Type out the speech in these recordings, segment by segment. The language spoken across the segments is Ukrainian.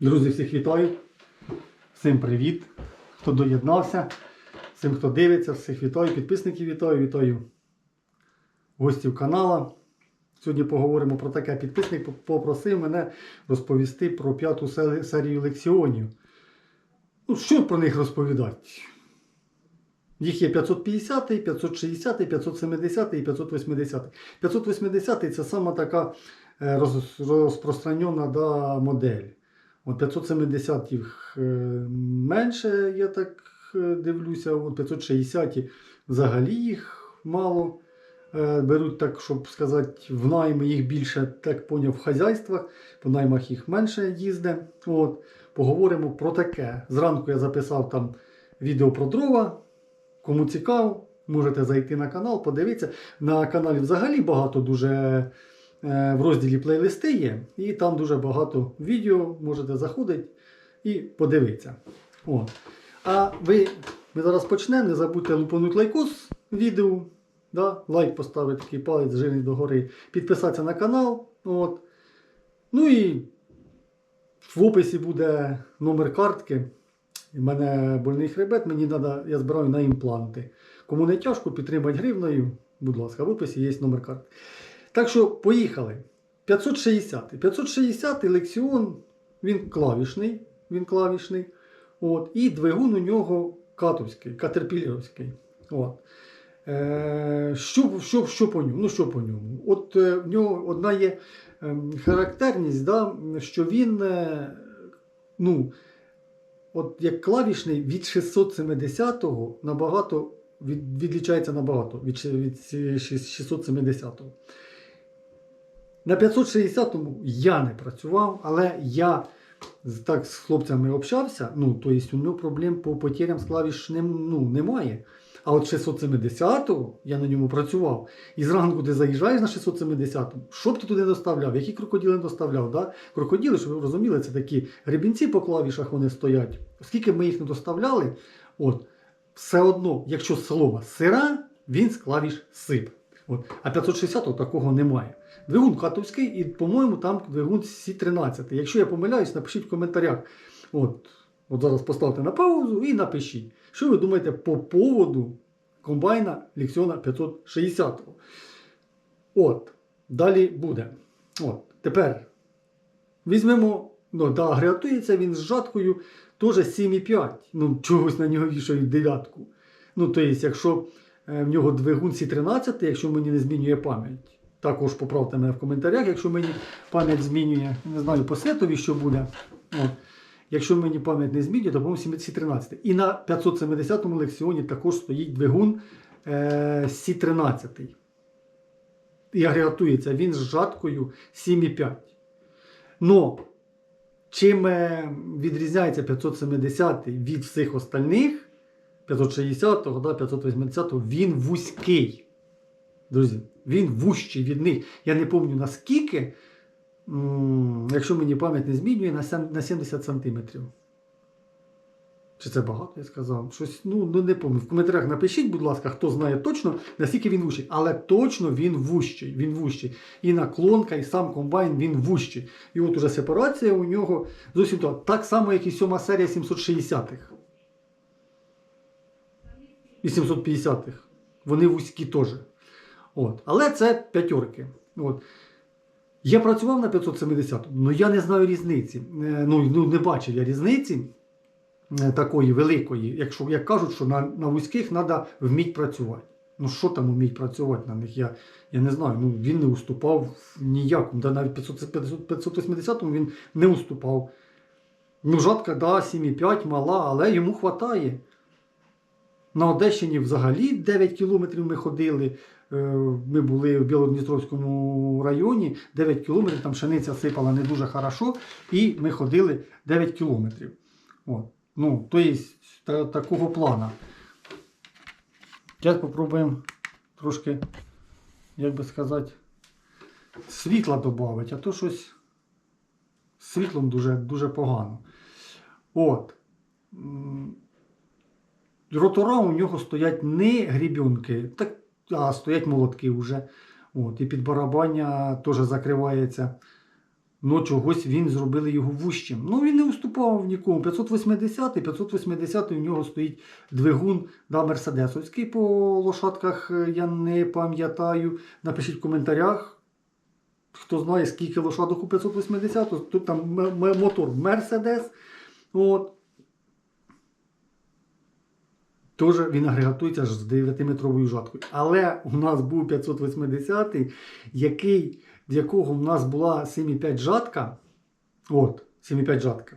Друзі, всіх вітаю. Всім привіт. Хто доєднався, всім, хто дивиться, всіх вітаю, підписників вітаю, вітаю гостів канала. Сьогодні поговоримо про таке. Підписник попросив мене розповісти про п'яту серію лекціонів. Ну, що про них розповідати? Їх є 550, 560, 570 і 580. 580 це сама така е, розпространена да, модель. От 570 їх е, менше, я так е, дивлюся, от 560 взагалі їх мало. Е, Беруть так, щоб сказати, в найми їх більше, так поняв, в хазяйствах, в наймах їх менше їздить. От. Поговоримо про таке. Зранку я записав там відео про дрова. Кому цікаво, можете зайти на канал, подивитися. На каналі взагалі багато дуже в розділі плейлисти є, і там дуже багато відео можете заходити і подивитися. От. А ви, ми зараз почнемо, не забудьте лупанути лайкос відео, да? лайк поставити, такий палець жирний догори, підписатися на канал. От. Ну і в описі буде номер картки. У мене больний хребет, мені треба, я збираю на імпланти. Кому не тяжко, підтримати гривнею, будь ласка, в описі є номер карти. Так що, поїхали. 560. 560 лексіон, він клавішний. Він клавішний. От, і двигун у нього катовський, катерпілерівський. От. Е, що, що, що по ньому? Ну, що по ньому? От е, в нього одна є ем, характерність, да, що він е, ну, от як клавішний від 670-го набагато від, відлічається набагато від, від 670-го. На 560-му я не працював, але я так з хлопцями общався. Ну, тобто у нього проблем по потерям з клавіш не, ну, немає. А от 670-го я на ньому працював. І зранку ти заїжджаєш на 670-му, що б ти туди доставляв? Які крокоділи доставляв? Да? Крокоділи, щоб ви розуміли, це такі гребінці по клавішах вони стоять. Скільки б ми їх не доставляли, от, все одно, якщо солома сира, він з клавіш сип. От. А 560-го такого немає. Двигун катовський, і, по-моєму, там двигун Сі-13. Якщо я помиляюсь, напишіть в коментарях. От, от зараз поставте на паузу і напишіть, що ви думаєте по поводу комбайна Лексіона 560. От, далі буде. От, тепер візьмемо, ну, да, агрегатується він з жаткою теж 7,5. Ну, чогось на нього вішають дев'ятку. Ну, тобто, якщо в нього двигун Сі-13, якщо мені не змінює пам'ять. Також поправте мене в коментарях, якщо мені пам'ять змінює, не знаю, по сетові, що буде. От. Якщо мені пам'ять не змінює, то по-моєму Сі-13. І на 570-му лексіоні також стоїть двигун е, Сі-13. І агрегатується він з жаткою 7,5. Но чим е, відрізняється 570 від всіх остальних, 560-го, да, 580-го, він вузький. Друзі, він вущий від них. Я не пам'ятаю наскільки, якщо мені пам'ять не змінює, на 70 сантиметрів. Чи це багато, я сказав? Щось, ну, ну не пам'ятаю. В коментарях напишіть, будь ласка, хто знає точно, наскільки він вущий. Але точно він вущий. Він вущий. І наклонка, і сам комбайн він вущий. І от уже сепарація у нього зовсім так. Так само, як і сьома серія 760-х. І 750-х. Вони вузькі теж. От. Але це п'ятерки. От. Я працював на 570, але я не знаю різниці. Е, Ну, ну не бачив я різниці е, такої великої, якщо як кажуть, що на, на вузьких треба вміти працювати. Ну що там вміти працювати на них? Я, я не знаю. Ну, він не уступав ніякому. Да, навіть 580-му він не уступав. Ну, жатка, да, 7,5 мала, але йому вистачає. На Одещині взагалі 9 кілометрів ми ходили. Е, Ми були в Білодністровському районі, 9 кілометрів, там пшениця сипала не дуже хорошо, і ми ходили 9 кілометрів. От. Ну, тобто, та, такого плана. Зараз спробуємо трошки, як би сказати, світла додати, а то щось з світлом дуже, дуже погано. От. Ротора у нього стоять не грібінки, так, а стоять молотки вже. От, і під барабання теж закривається Ну, чогось він зробили його вущим. Ну, він не уступав нікому. 580 580 у нього стоїть двигун да, мерседесовський. По лошадках е, я не пам'ятаю. Напишіть в коментарях. Хто знає, скільки лошадок у 580, тут там мотор Мерседес. От. Теж він агрегатується з 9-метровою жаткою. Але у нас був 580, який, в якого в нас була 7,5 жатка. От, 7,5 жатка.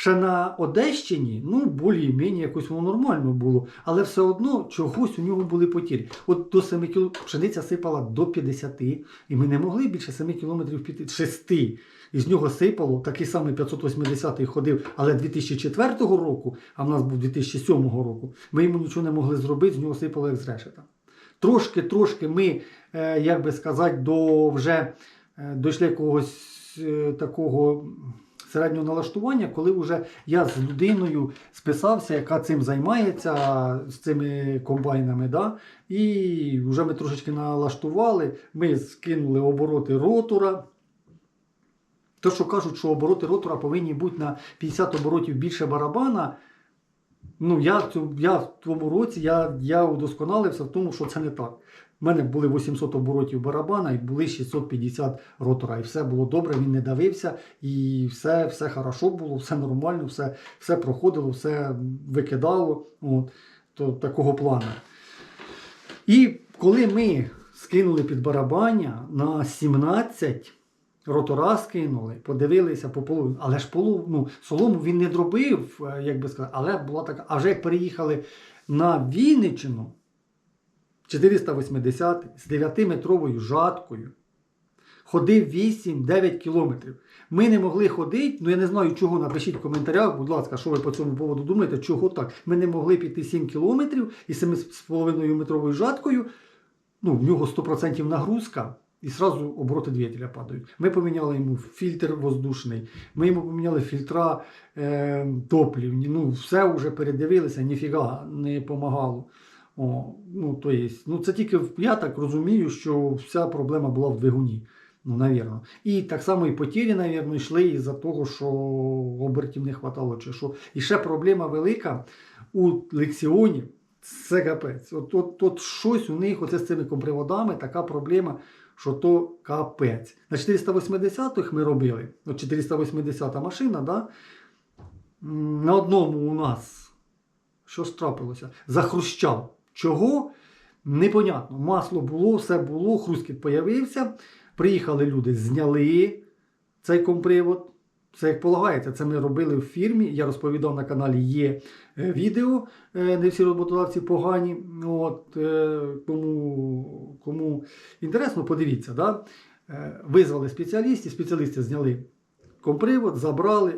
Ще на Одещині, ну, більш-менш якось воно нормально було, але все одно чогось у нього були потірі. От до 7 кіл... пшениця сипала до 50, і ми не могли більше 7 кілометрів піти, 6. І з нього сипало, такий самий 580 ходив, але 2004 року, а в нас був 2007 року, ми йому нічого не могли зробити, з нього сипало як з решета. Трошки-трошки ми, е, як би сказати, до вже е, дійшли якогось е, такого середнього налаштування, коли вже я з людиною списався, яка цим займається, з цими комбайнами. Да? І вже ми трошечки налаштували, ми скинули обороти ротора. То, що кажуть, що обороти ротора повинні бути на 50 оборотів більше барабана. Ну, я, я в тому році я, я удосконалився в тому, що це не так. У мене були 800 оборотів барабана і були 650 ротора. І все було добре, він не давився, і все, все хорошо було, все нормально, все, все проходило, все викидало. От, то, такого плану. І коли ми скинули під барабання на 17 ротора скинули, подивилися по полу, але ж полу, ну, солому він не дробив, е, як би сказати, але була така. А вже як переїхали на Вінниччину 480 з 9-метровою жаткою, ходив 8-9 кілометрів. Ми не могли ходити, ну я не знаю чого, напишіть в коментарях, будь ласка, що ви по цьому поводу думаєте, чого так. Ми не могли піти 7 кілометрів із 7,5 метровою жаткою, ну, в нього 100% нагрузка. І сразу обороти двигателя падають. Ми поміняли йому фільтр воздушний, ми йому поміняли фільтра е, топлівні. Ну, все вже передивилися, ніфіга не допомагало. О, ну, то є, ну, це тільки я так розумію, що вся проблема була в двигуні. Ну, навірно. І так само і потірі, навірно, йшли із-за того, що обертів не хватало. Чи що. І ще проблема велика у лексіоні. Це капець. От, от, от щось у них оце з цими комприводами, така проблема, що то капець. На 480-х ми робили, от 480 машина, да? на одному у нас що трапилося? Захрущав. Чого? Непонятно. Масло було, все було, хрускіт появився. Приїхали люди, зняли цей компривод. Це як полагається, це ми робили в фірмі. Я розповідав на каналі є е, відео. е, Не всі роботодавці погані. От, е, кому, кому інтересно, подивіться. Да? Визвали спеціалістів, спеціалісти зняли компривод, забрали,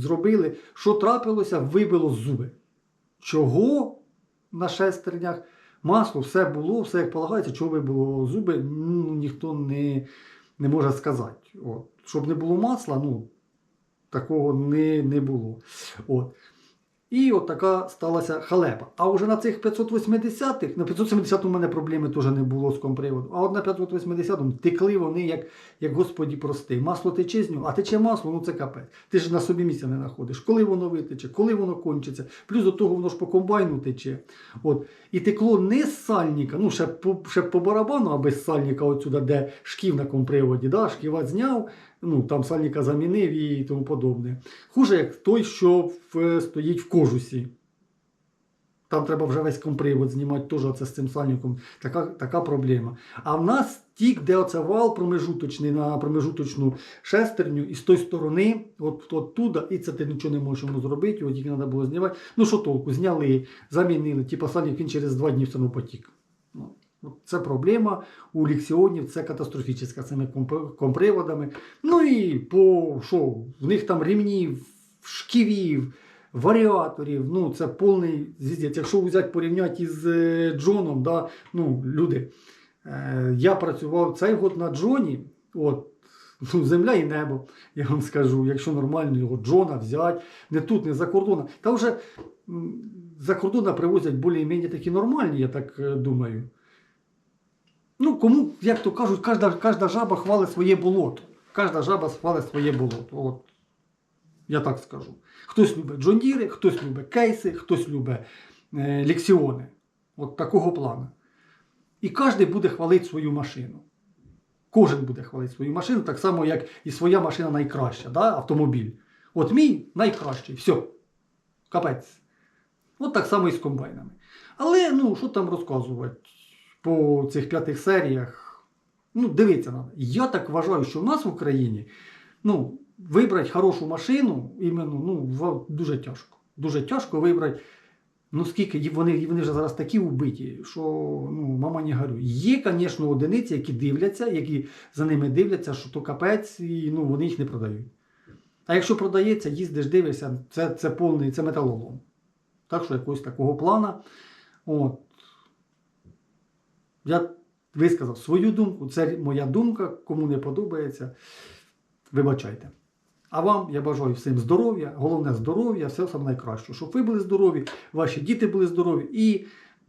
зробили. Що трапилося, вибило зуби. Чого на шестернях? Масло, все було, все як полагається, чого вибило зуби, ну, ніхто не, не може сказати. От. Щоб не було масла, ну, такого не, не було. От. І от така сталася халепа. А вже на цих 580-х, на 570 у мене проблеми теж не було з комприводом. А от на 580-му текли вони, як, як Господі прости. Масло тече з нього, а тече масло, ну це капець. Ти ж на собі місця не знаходиш. Коли воно витече, коли воно кончиться. Плюс до того воно ж по комбайну тече. От. І текло не з сальника, ну ще по, ще по барабану, а без сальника, отсюди, де шків на комприводі. Да? Шківа зняв, ну, там сальника замінив і тому подобне. Хуже, як той, що в, стоїть в кожусі. Там треба вже весь компривод знімати теж оце з цим сальником. Така, така проблема. А в нас тік, де оце вал промежуточний на промежуточну шестерню, і з тої сторони, от, от туди, і це ти нічого не можеш зробити, його тільки треба було знімати. Ну що толку, зняли, замінили, типа сальник він через два дні все одно потік. Ну, це проблема у ліксіонів, це катастрофічна цими комп- комприводами. Ну і по що, в них там рівнів, шківів, варіаторів, ну це повний звіздець. Якщо взяти порівняти із е, Джоном, да, ну, люди, е, я працював цей год на Джоні, от, ну, земля і небо, я вам скажу, якщо нормально його Джона взяти, не тут, не за кордоном. Та вже за кордона привозять більш-менш такі нормальні, я так е, думаю. Ну, кому, як то кажуть, кожна, кожна жаба хвалить своє болото. кожна жаба схвалить своє болото. От, я так скажу. Хтось любить джондіри, хтось любить кейси, хтось любить е, лексіони. От такого плану. І кожен буде хвалити свою машину. Кожен буде хвалити свою машину, так само, як і своя машина найкраща, да? автомобіль. От мій найкращий, все. Капець. От так само і з комбайнами. Але, ну, що там розказувати по цих п'ятих серіях? Ну, дивіться надо. Я так вважаю, що в нас в Україні ну, вибрати хорошу машину, іменно, ну, дуже тяжко. Дуже тяжко вибрати. Ну, скільки вони, вони вже зараз такі вбиті, що ну, мама не горюй. Є, звісно, одиниці, які дивляться, які за ними дивляться, що то капець, і ну, вони їх не продають. А якщо продається, їздиш, дивишся, це, це повний це металолом. Так що якогось такого плана. От. Я висказав свою думку, це моя думка, кому не подобається, вибачайте. А вам я бажаю всім здоров'я, головне здоров'я, все саме найкраще, щоб ви були здорові, ваші діти були здорові і,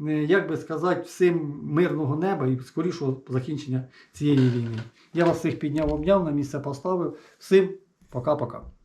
е, як би сказати, всім мирного неба і скорішого закінчення цієї війни. Я вас всіх підняв, обняв, на місце поставив. Всім пока-пока.